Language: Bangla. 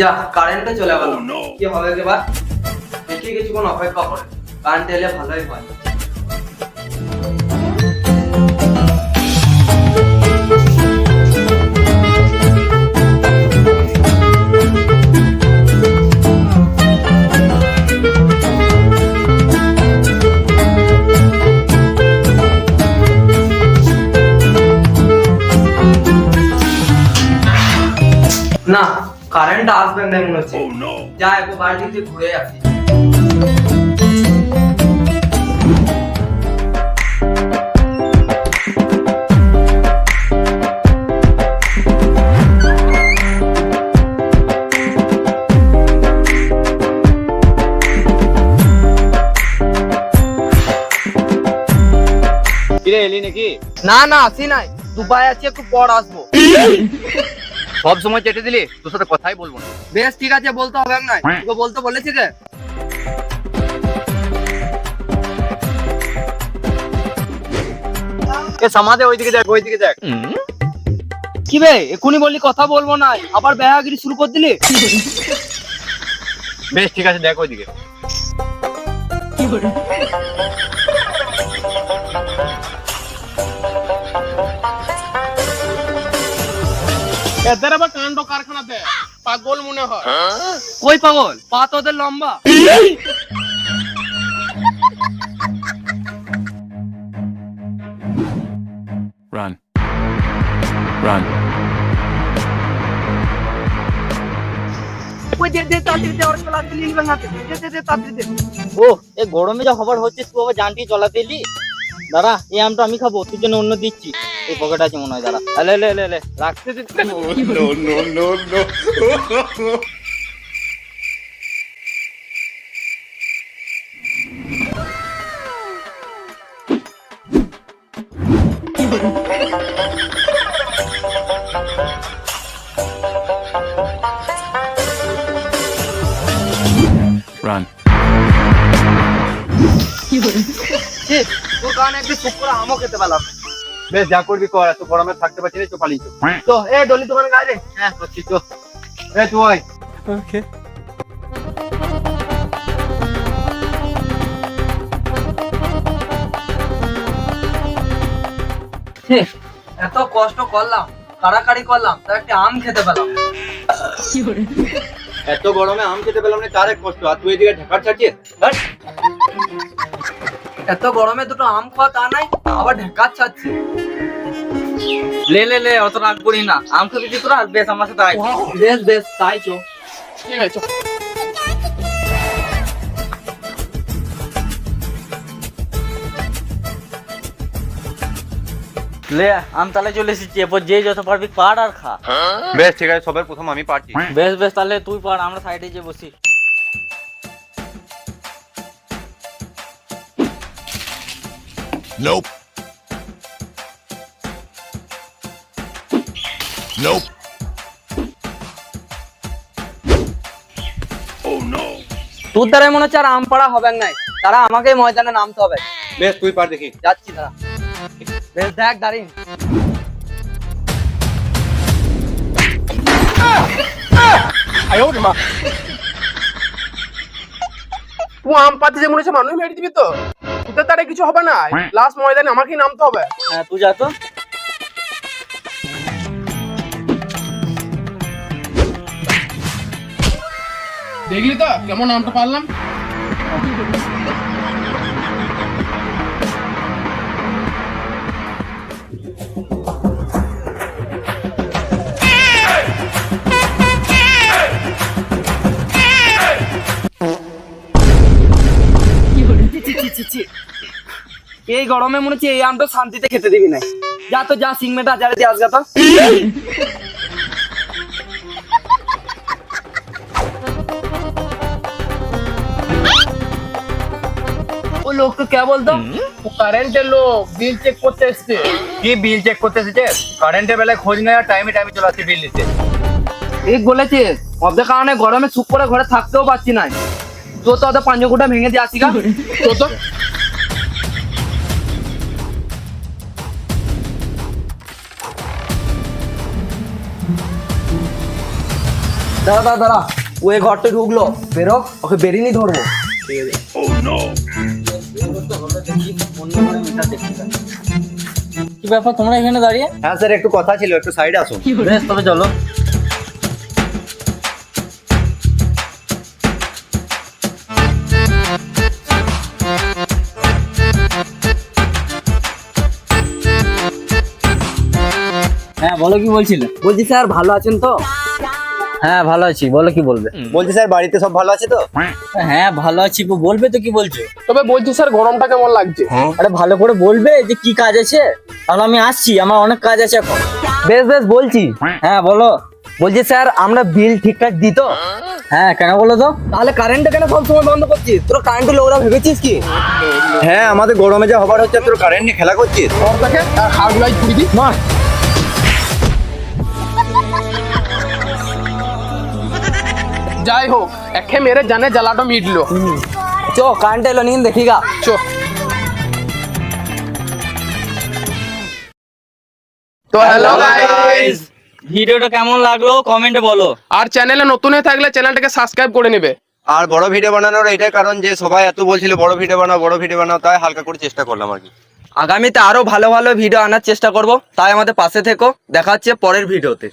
যা কারেন্টে চলে গেল। কি হবে এবার? দেখি কিছুক্ষণ অপেক্ষা করে। কারেন্ট এলে ভালোই হয়। না কারেন্ট আসবে না মনে হচ্ছে যা একটু বাড়ি থেকে ঘুরে আসি। কিরে এলি নাকি? না না আসি নাই। দুবাই আছি একটু পর আসব। সব সময় চেটে দিলি তোর সাথে কথাই বলব না। বেশ ঠিক আছে বলতে হবে নাই। তোকে বলতে বলেছি রে এ সমাজে ওইদিকে দেখ ওইদিকে দেখ। কি বে এখনই বললি কথা বলব না আবার বেহাগিরি শুরু করে দিলি? বেশ ঠিক আছে দেখ ওইদিকে। এদের আবার কাণ্ড কারখানাতে পাগল মনে হয়। কই পাগল? পা তোদের লম্বা। Run. Run. ও এই গরমে যা খবর হচ্ছে তুই আবার জানটি চলাতে এলি দাঁড়া এই আমটা আমি খাব তুই জন্য অন্য দিচ্ছি। এই পকেট আছে মনে হয় দাঁড়া লে লে লে লে রাখতে দে Run. ছি, তোর কারণে একটু চুপ করে আমও খেতে পেলাম না। বেশ যা করবি কর এত গরমে থাকতে পারছি না তো পালিয়ে তো এ ডলি তোমার গায়ে রে। হ্যাঁ করছি তো এ তুই আয়। এত কষ্ট করলাম কাড়াকাড়ি করলাম তা একটা আম খেতে পেলাম। এত গরমে আম খেতে পেলাম না তার এক কষ্ট। আর তুই এদিকে ঢাকার ছাড়ছিস। এত গরমে দুটো আম খাওয়া তা নাই আবার ঢেকার ছাড়ছে। লে লে লে অত রাগ করি না। আম খাবি তুই তোরা বেশ আমার সাথে আয়। বেশ বেশ তাই চো। ঠিক আছে চল। লে আম তালে চলে এসেছি এরপর যে যত পারবি পাড় আর খা। বেশ ঠিক আছে সবার প্রথম আমি পারছি বেশ বেশ তাহলে তুই পাড় আমরা সাইডে যে বসি। Nope. Nope. Oh no. তোর দ্বারাই মনে হচ্ছে আর আম পাড়া হবে নাই তারা আমাকে ময়দানে নামতে হবে বেশ তুই পার দেখি যাচ্ছি তারা বেশ দেখ দাঁড়িয়ে আয় ওরে মা তুই আম পাতি যে মনে হচ্ছে মানুষ মেরে দিবি তো তোদের তারে কিছু হবে না। লাস্ট ময়দানে আমাকেই নামতে হবে। হ্যাঁ তুই যা তো। দেখলি তো? কেমন নামটা পারলাম? এই গরমে মনে হচ্ছে এই আমটা শান্তিতে খেতে দিবি না যা তো যা সিংমেটা যারে দিয়ে আসগা তো। ও লোক তো কে বলতো? কারেন্টের লোক বিল চেক করতে এসছে। কি বিল চেক করতে এসেছে? কারেন্টের বেলায় খোঁজ নেওয়া টাইমে টাইমে চলে আসছে বিল দিতে ঠিক বলেছিস অর্ধেক কারণে গরমে চুপ করে ঘরে থাকতেও পারছি না। তো তো ওদের পাঞ্জকুটা ভেঙে দিয়ে আসি গা। তো তো। দাঁড়া দাঁড়া দাঁড়া। ও এই ঘরটা ঢুকলো। বেরো ওকে বেরিয়ে নি ধরবো। কি ব্যাপার তোমরা এখানে দাঁড়িয়ে? হ্যাঁ স্যার একটু কথা ছিল একটু সাইডে আসুন বেশ তবে চলো। হ্যাঁ বলো কি বলছিলে? বলছি স্যার ভালো আছেন তো? হ্যাঁ ভালো আছি। বলো কি বলবে? বলছি স্যার বাড়িতে সব ভালো আছে তো? হ্যাঁ ভালো আছি বলবে তো কি বলছো? তবে বলছি স্যার গরমটা কেমন লাগছে? আরে ভালো করে বলবে যে কি কাজ আছে? তাহলে আমি আসছি আমার অনেক কাজ আছে এখন। বেশ বেশ বলছি। হ্যাঁ বলো। বলছি স্যার আমরা বিল ঠিকঠাক দিই তো? হ্যাঁ কেন বলো তো? তাহলে কারেন্টটা কেন সব সময় বন্ধ করছিস? তোর কারেন্ট লোকরা ভেবেছিস কি? হ্যাঁ আমাদের গরমে যা হবার হচ্ছে তোর কারেন্ট নিয়ে খেলা করছিস? হাড়গুলাই ছুড়ি দিই মার যাই হোক একে মেরে জানে জ্বালাটা মিটলো। চো কারেন্ট এলো নিন দেখি গা। চো। তো হ্যালো গাইস ভিডিওটা কেমন লাগল? কমেন্টে বলো। আর চ্যানেলে নতুন হয়ে থাকলে চ্যানেলটাকে সাবস্ক্রাইব করে নেবে। আর বড় ভিডিও বানানোর এটাই কারণ যে সবাই এত বলছিল বড় ভিডিও বানাও বড় ভিডিও বানাও তাই হালকা করে চেষ্টা করলাম আর কি। আগামীতে আরও ভালো ভালো ভিডিও আনার চেষ্টা করব। তাই আমাদের পাশে থেকো। দেখা হচ্ছে পরের ভিডিওতে